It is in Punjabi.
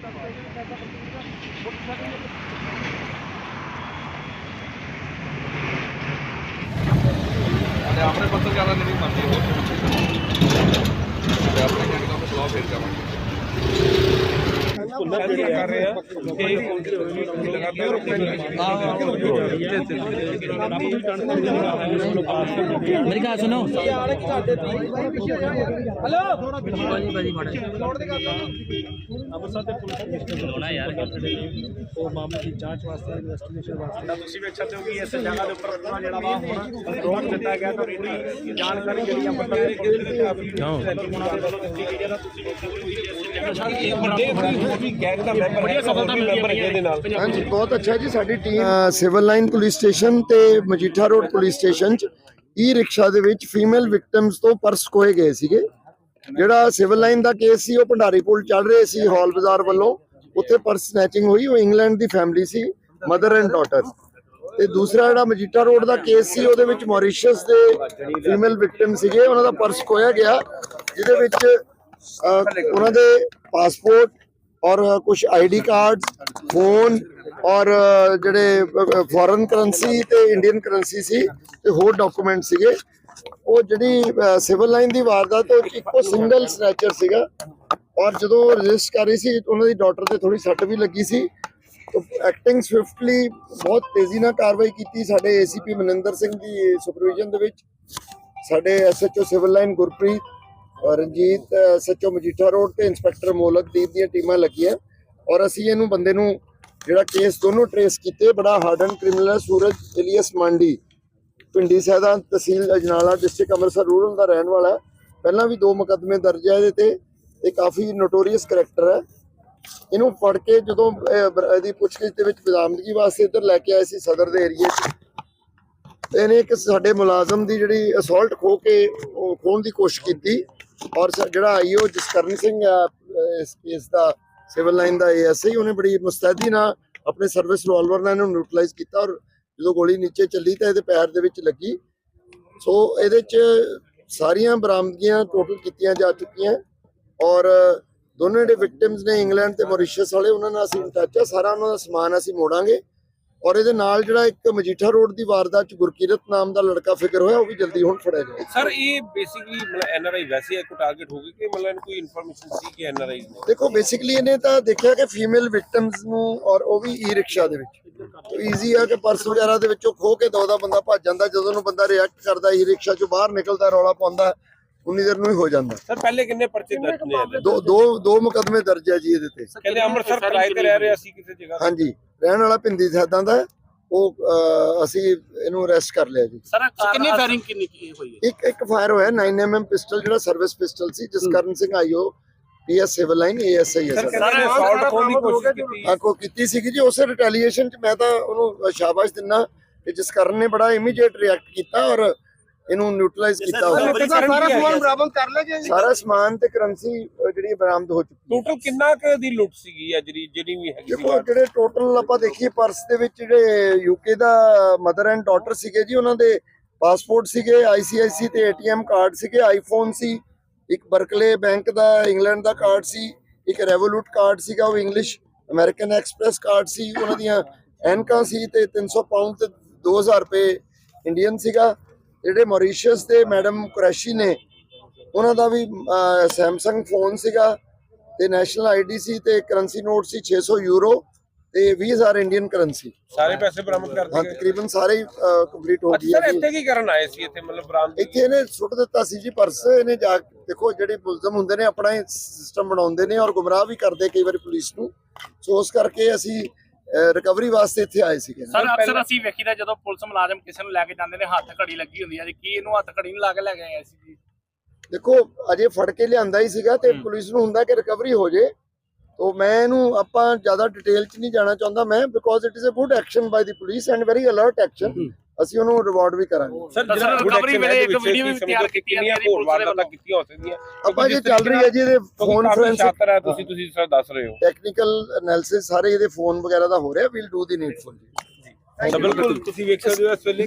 ਅਤੇ ਆਪਣੇ ਪੱਤਰਕਾਰਾਂ ਨੇ ਵੀ ਮੰਨਦੇ। ਹੋਰ ਤੇ ਆਪਣੇ ਕਹਿਣ ਦਾ ਬਲੌਗ ਫੇਰ ਜਾਵਾਂਗੇ ਕਰ ਰਹੇ ਆ ਕਿ ਲਗਾਤਾਰ ਮੇਰੀ ਗੱਲ ਸੁਣੋ। ਅੰਮ੍ਰਿਤਸਰ ਦੇ ਪੁਲਿਸ ਕਮਿਸ਼ਨਰ ਹੋਣਾ ਯਾਰ ਉਹ ਮਾਮਲੇ ਦੀ ਜਾਂਚ ਵਾਸਤੇ ਇਨਵੈਸਟੀਗੇਸ਼ਨ ਵਾਸਤੇ ਤੁਸੀਂ ਵੇਖ ਸਕਦੇ ਹੋ ਕਿ ਇਸ ਜਗ੍ਹਾ ਦੇ ਉੱਪਰ ਪੂਰਾ ਜਿਹੜਾ ਵਾ ਹੁਣ ਰੋਕ ਦਿੱਤਾ ਗਿਆ ਤਾਂ ਪੂਰੀ ਜਾਣਕਾਰੀ ਜਿਹੜੀ ਆ ਪਤਾ ਦੇ ਪੁਲਿਸ ਦੇ ਉਹਨਾਂ ਦੇ ਵੱਲੋਂ ਦਿੱਤੀ ਗਈ ਤਾਂ ਵੱਡੇ ਵੀ ਗੈਂਗ ਦਾ ਮੈਂਬਰ ਹੈ ਸਫਲਤਾ ਮੈਂਬਰ ਹੈ ਇਹਦੇ ਨਾਲ। ਹਾਂਜੀ ਬਹੁਤ ਅੱਛਾ ਜੀ ਸਾਡੀ team civil line police station ਤੇ ਮਜੀਠਾ ਰੋਡ ਪੁਲਿਸ ਸਟੇਸ਼ਨ ਚ ਈ ਰਿਕਸ਼ਾ ਦੇ ਵਿੱਚ ਫੀਮੇਲ ਵਿਕਟਮਸ ਤੋਂ ਪਰਸ ਖੋਏ ਗਏ ਸੀਗੇ। ਜਿਹੜਾ ਸਿਵਲ ਲਾਈਨ ਦਾ ਕੇਸ ਸੀ ਉਹ ਭੰਡਾਰੀ ਪੁਲ ਚੱਲ ਰਹੇ ਸੀ ਹਾਲ ਬਾਜ਼ਾਰ ਵੱਲੋਂ। ਉੱਥੇ ਪਰਸ ਸਨੈਚਿੰਗ ਹੋਈ ਉਹ ਇੰਗਲੈਂਡ ਦੀ ਫੈਮਿਲੀ ਸੀ ਮਦਰ ਐਂਡ ਡਾਟਰ ਤੇ ਦੂਸਰਾ ਜਿਹੜਾ ਮਜੀਠਾ ਰੋਡ ਦਾ ਕੇਸ ਸੀ ਉਹਦੇ ਵਿੱਚ ਮੌਰੀਸ਼ੀਅਸ ਦੇ ਫੀਮੇਲ ਵਿਕਟਮ ਸੀਗੇ ਉਹਨਾਂ ਦਾ ਪਰਸ ਖੋਇਆ ਗਿਆ ਜਿਹਦੇ ਵਿੱਚ ਉਹਨਾਂ ਦੇ ਪਾਸਪੋਰਟ ਔਰ ਕੁਝ ਆਈਡੀ ਕਾਰਡਸ ਫੋਨ ਔਰ ਜਿਹੜੇ ਫੋਰਨ ਕਰੰਸੀ ਤੇ ਇੰਡੀਅਨ ਕਰੰਸੀ ਸੀ ਤੇ ਹੋਰ ਡਾਕੂਮੈਂਟ ਸੀਗੇ। ਉਹ ਜਿਹੜੀ ਸਿਵਲ ਲਾਈਨ ਦੀ ਵਾਰਦਾਤ ਉਹ ਇੱਕੋ ਸਿੰਗਲ ਸਨੈਚਰ ਸੀਗਾ। ਔਰ ਜਦੋਂ ਰਜਿਸਟ ਕਰ ਰਹੀ ਸੀ, ਉਹਨਾਂ ਦੀ ਡਾਟਰ ਤੇ ਥੋੜੀ ਸੱਟ ਵੀ ਲੱਗੀ ਸੀ। ਐਕਟਿੰਗ ਸਵਿਫਟਲੀ ਬਹੁਤ ਤੇਜ਼ੀ ਨਾਲ ਕਾਰਵਾਈ ਕੀਤੀ ਸਾਡੇ ਏਸੀਪੀ ਮਨਿੰਦਰ ਸਿੰਘ ਦੀ ਸੁਪਰਵਿਜ਼ਨ ਦੇ ਵਿੱਚ। ਸਾਡੇ SHO civil line Gurpreet Ranjit ਸੱਚੋ Majitha road ਤੇ ਇੰਸਪੈਕਟਰ ਮੋਲਕਦੀਪ ਦੀਆਂ ਟੀਮਾਂ ਲੱਗੀਆਂ ਔਰ ਅਸੀਂ ਇਹਨੂੰ ਬੰਦੇ ਨੂੰ ਜਿਹੜਾ ਕੇਸ ਦੋਨੋਂ ਟਰੇਸ ਕੀਤੇ, ਬੜਾ ਹਾਰਡਨ ਕ੍ਰਿਮੀਨਲ ਹੈ, ਸੂਰਜ ਇਲੀਅਸ ਮਾਂਡੀ, ਪਿੰਡੀ ਸੈਦਾ ਤਹਿਸੀਲ ਅਜਨਾਲਾ ਡਿਸਟ੍ਰਿਕਟ ਅੰਮ੍ਰਿਤਸਰ ਰੂਰਲ ਦਾ ਰਹਿਣ ਵਾਲਾ ਪਹਿਲਾਂ ਵੀ ਦੋ ਮੁਕੱਦਮੇ ਦਰਜ ਹੈ ਇਹਦੇ ਤੇ, ਇਹ ਕਾਫੀ ਨੋਟੋਰੀਅਸ ਕਰੈਕਟਰ ਹੈ। ਇਹਨੂੰ ਫੜ ਕੇ ਜਦੋਂ ਇਹਦੀ ਪੁੱਛਗਿੱਛ ਦੇ ਵਿੱਚ ਬਰਾਮਦਗੀ ਵਾਸਤੇ ਇੱਧਰ ਲੈ ਕੇ ਆਏ ਸੀ ਸਦਰ ਦੇ ਏਰੀਏ 'ਚ। ਇਹਨੇ ਇੱਕ ਸਾਡੇ ਮੁਲਾਜ਼ਮ ਦੀ ਜਿਹੜੀ ਅਸੌਲਟ ਖੋ ਕੇ, ਉਹ ਖੋਣ ਦੀ ਕੋਸ਼ਿਸ਼ ਕੀਤੀ। ਔਰ ਸ- ਜਿਹੜਾ ਆਈਓ ਜਸਕਰਨ ਸਿੰਘ ਆ ਇਸ ਕੇਸ ਦਾ ਸਿਵਲ ਲਾਈਨ ਦਾ ਏਐਸਆਈ ਉਹਨੇ ਬੜੀ ਮੁਸਤੈਦੀ ਨਾਲ ਆਪਣੇ ਸਰਵਿਸ ਰਿਵਾਲਵਰ ਨਾਲ ਇਹਨੂੰ ਨਿਊਟਰਲਾਈਜ਼ ਕੀਤਾ ਔਰ ਜਦੋਂ ਗੋਲੀ ਨੀਚੇ ਚੱਲੀ ਤਾਂ ਇਹਦੇ ਪੈਰ ਦੇ ਵਿੱਚ ਲੱਗੀ। ਸੋ ਇਹਦੇ ਚ ਸਾਰੀਆਂ ਬਰਾਮਦਗੀਆਂ ਟੋਟਲ ਕੀਤੀਆਂ ਜਾ ਚੁੱਕੀਆਂ। ਔਰ ਦੋਨੋਂ ਜਿਹੜੇ ਵਿਕਟਿਮਸ ਨੇ ਇੰਗਲੈਂਡ ਤੇ ਮੌਰੀਸ਼ੀਅਸ ਵਾਲੇ, ਉਹਨਾਂ ਨਾਲ ਅਸੀਂ ਟੱਚ ਆ। ਸਾਰਾ ਉਹਨਾਂ ਦਾ ਸਮਾਨ ਅਸੀਂ ਮੋੜਾਂਗੇ। ਔਰ ਇਹਦੇ ਨਾਲ ਜਿਹੜਾ ਇੱਕ ਮਜੀਠਾ ਰੋਡ ਦੀ ਵਾਰਦਾਤ ਚ ਗੁਰਕੀਰਤ ਨਾਮ ਦਾ ਲੜਕਾ ਫਿਕਰ ਹੋਇਆ ਉਹ ਵੀ ਜਲਦੀ ਹੁਣ ਫੜਿਆ ਜਾਏ ਸਰ ਇਹ ਬੇਸਿਕਲੀ ਮਤਲਬ ਐਨਆਰਆਈ ਵੈਸੇ ਇੱਕ ਟਾਰਗੇਟ ਹੋ ਗਈ ਕਿ ਮਤਲਬ ਇਹਨੂੰ ਕੋਈ ਇਨਫੋਰਮੇਸ਼ਨ ਸੀ ਕਿ ਐਨਆਰਆਈ ਨੇ? ਦੇਖੋ ਬੇਸਿਕਲੀ ਇਹਨੇ ਤਾਂ ਦੇਖਿਆ ਕਿ ਫੀਮੇਲ ਵਿਕਟਮਸ ਨੂੰ ਔਰ ਉਹ ਵੀ ਈ ਰਿਕਸ਼ਾ ਦੇ ਵਿੱਚ। ਈਜ਼ੀ ਆ ਕਿ ਪਰਸ ਵਗੈਰਾ ਦੇ ਵਿੱਚੋਂ ਖੋ ਕੇ ਦੋ ਦਾ ਬੰਦਾ ਭੱਜ ਜਾਂਦਾ ਜਦੋਂ ਨੂੰ ਬੰਦਾ ਰਿਐਕਟ ਕਰਦਾ ਈ ਰਿਕਸ਼ਾ ਚੋਂ ਬਾਹਰ ਨਿਕਲਦਾ ਰੌਲਾ ਪਾਉਂਦਾ ਉਨੀ ਦੇਰ ਨੂੰ ਹੀ ਹੋ ਜਾਂਦਾ ਸਰ ਪਹਿਲੇ ਕਿੰਨੇ ਪਰਚੇ ਦਰਜ ਨੇ ਇਹਦੇ? ਦੋ ਦੋ ਦੋ ਮੁਕਦਮੇ ਦਰਜ ਹੈ ਜੀ ਇਹਦੇ ਤੇ ਕਹਿੰਦੇ ਅੰਮ੍ਰਿਤਸਰ ਕਿਰਾਏ ਤੇ ਰਹਿ ਰਿਹਾ ਸੀ ਕਿਸੇ ਜਗ੍ਹਾ ਤੇ। ਹਾਂਜੀ ਰਹਿਣ ਵਾਲਾ ਪਿੰਦੀ ਸੈਦਾਂ ਦਾ ਹੈ। ਉਹ ਅਹ, ਅਸੀਂ ਇਹਨੂੰ ਅਰੈਸਟ ਕਰ ਲਿਆ ਜੀ ਸਰ ਕਿੰਨੀ ਫਾਇਰਿੰਗ ਕਿੰਨੀ ਕੀ ਹੋਈ ਹੈ ਇੱਕ ਇੱਕ ਫਾਇਰ ਹੋਇਆ 9mm ਪਿਸਟਲ ਜਿਹੜਾ ਸਰਵਿਸ ਪਿਸਟਲ ਸੀ Jaskaran Singh IO PS civil line ASI ਹੈ ਸਰ ਸਰ ਕਹਿੰਦੇ ਨੇ ਅਸਾਲਟ ਖੋਣ ਦੀ ਕੋਸ਼ਿਸ਼ ਕੀਤੀ ਆ ਕੋ ਕੀਤੀ ਸੀਗੀ ਜੀ ਉਸੇ ਰਿਟੈਲੀਏਸ਼ਨ ਚ ਮੈਂ ਤਾਂ ਉਹਨੂੰ ਸ਼ਾਬਾਸ਼ ਦਿੰਨਾ ਕਿ ਜਿਸ ਕਰਨ ਨੇ ਬੜਾ ਇਮੀਡੀਏਟ ਰਿਐਕਟ ਕੀਤਾ ਔਰ ਇਹਨੂੰ ਨਿਊਟਰਲਾਈਜ਼ ਕੀਤਾ ਹੋਇਆ। ਸਾਰਾ ਸਮਾਨ ਬਰਾਮਦ ਕਰ ਲਿਆ ਜੀ? ਸਾਰਾ ਸਮਾਨ ਤੇ ਕਰੰਸੀ ਜਿਹੜੀ ਬਰਾਮਦ ਹੋ ਚੁੱਕੀ ਟੋਟਲ ਕਿੰਨਾ ਕੁ ਦੀ ਲੁੱਟ ਸੀਗੀ ਆ ਜਿਹੜੀ ਜਿਹੜੀ ਵੀ ਹੈਗੀ ਸੀ? ਦੇਖੋ ਜਿਹੜੇ ਟੋਟਲ ਆਪਾਂ ਦੇਖੀਏ ਪਰਸ ਦੇ ਵਿੱਚ ਜਿਹੜੇ ਯੂਕੇ ਦਾ ਮਦਰ ਐਂਡ ਡਾਟਰ ਸੀਗੇ ਜੀ ਉਹਨਾਂ ਦੇ ਪਾਸਪੋਰਟ ਸੀਗੇ ਆਈਸੀਆਈਸੀ ਤੇ ਏਟੀਐਮ ਕਾਰਡ ਸੀਗੇ ਆਈਫੋਨ ਸੀ ਇੱਕ ਬਰਕਲੇ ਬੈਂਕ ਦਾ ਇੰਗਲੈਂਡ ਦਾ ਕਾਰਡ ਸੀ ਇੱਕ ਰੈਵੋਲੂਟ ਕਾਰਡ ਸੀਗਾ ਉਹ ਇੰਗਲਿਸ਼ ਅਮਰੀਕਨ ਐਕਸਪ੍ਰੈਸ ਕਾਰਡ ਸੀ ਉਹਨਾਂ ਦੀਆਂ ਐਨਕਾਂ ਸੀ ਤੇ 300 ਪਾਉਂਡ ਤੇ 2000 ਰੁਪਏ ਇੰਡੀਅਨ ਸੀਗਾ। ਜਿਹੜੇ ਮੌਰੀਸ਼ੀਅਸ ਦੇ ਮੈਡਮ ਕੁਰੈਸ਼ੀ ਨੇ ਉਹਨਾਂ ਦਾ ਵੀ ਸੈਮਸੰਗ ਫੋਨ ਸੀਗਾ ਤੇ ਨੈਸ਼ਨਲ ਆਈਡੀ ਸੀ ਤੇ ਕਰੰਸੀ ਨੋਟ ਸੀ 600 ਯੂਰੋ ਤੇ 20000 ਇੰਡੀਅਨ ਕਰੰਸੀ ਸਾਰੇ ਪੈਸੇ ਬਰਾਮਦ ਕਰ ਦਿੱਤੇ ਗਏ। ਤਕਰੀਬਨ ਸਾਰੇ ਕੰਪਲੀਟ ਹੋ ਗਈ ਸਰ ਇੱਥੇ ਕੀ ਕਰਨ ਆਏ ਸੀ ਇੱਥੇ ਮਤਲਬ ਬਰਾਮਦ? ਇੱਥੇ ਇਹਨੇ ਸੁੱਟ ਦਿੱਤਾ ਸੀ ਜੀ ਪਰਸ ਇਹਨੇ ਜਾ ਦੇਖੋ ਜਿਹੜੇ ਮੁਲਜ਼ਮ ਹੁੰਦੇ ਨੇ ਆਪਣਾ ਹੀ ਸਿਸਟਮ ਬਣਾਉਂਦੇ ਨੇ ਔਰ ਗੁੰਮਰਾਹ ਵੀ ਕਰਦੇ ਕਈ ਵਾਰੀ ਪੁਲਿਸ ਨੂੰ। ਸੋ ਉਸ ਕਰਕੇ ਅਸੀਂ ਰਿਕਵਰੀ ਵਾਸਤੇ ਇੱਥੇ ਆਏ ਸੀਗੇ ਸਰ ਅਕਸਰ ਅਸੀਂ ਵੇਖੀਦਾ ਜਦੋਂ ਪੁਲਿਸ ਮੁਲਾਜ਼ਮ ਕਿਸੇ ਨੂੰ ਲੈ ਕੇ ਜਾਂਦੇ ਨੇ ਹੱਥ ਘੜੀ ਲੱਗੀ ਹੁੰਦੀ ਹੈ ਜੀ। ਕੀ ਇਹਨੂੰ ਹੱਥ ਘੜੀ ਨਹੀਂ ਲਾ ਕੇ ਲੈ ਕੇ ਆਏ ਸੀ ਜੀ ਦੇਖੋ ਅਜੇ ਫੜ ਕੇ ਲਿਆਂਦਾ ਹੀ ਸੀਗਾ ਤੇ ਪੁਲਿਸ ਨੂੰ ਹੁੰਦਾ ਕਿ ਰਿਕਵਰੀ ਹੋ ਜੇ। ਤੋ ਮੈਂ ਇਹਨੂੰ ਆਪਾਂ ਜ਼ਿਆਦਾ ਡਿਟੇਲ ਚ ਨਹੀਂ ਜਾਣਾ ਚਾਹੁੰਦਾ ਮੈਂ because it is a good action by the police and very alert action ਅਸੀਂ ਉਹਨੂੰ ਰਿਵਾਰਡ ਵੀ ਕਰਾਂਗੇ। ਸਰ ਜਿਹੜਾ action ਵੇਲੇ ਹੈ, ਇੱਕ video ਵੀ ਤਿਆਰ ਕੀਤੀ ਕਿੰਨੀਆਂ ਜਾਂਦੀ ਹੋਰ ਵਾਰਦਾਤਾਂ। ਕੀਤੀਆਂ ਹੋ ਸਕਦੀਆਂ ਆਪਾਂ ਜੇ ਚੱਲ ਰਹੀ ਹੈ ਜੀ ਇਹਦੇ ਫੋਨ ਫੋਰੈਂਸਿਕ ਸ਼ਾਤਰ ਹੈ ਤੁਸੀਂ ਤੁਸੀਂ ਸਰ ਦੱਸ ਰਹੇ ਹੋ। ਟੈਕਨੀਕਲ ਐਨਾਲਿਸਿਸ ਸਾਰੇ ਇਹਦੇ ਫੋਨ ਵਗੈਰਾ ਦਾ ਹੋ ਰਿਹਾ ਵੀਲ ਡੂ ਦੀ ਨੀਡਫੁਲ ਤਾਂ ਬਿਲਕੁਲ ਤੁਸੀਂ ਵੇਖ ਸਕਦੇ ਹੋ ਇਸ ਵੇਲੇ।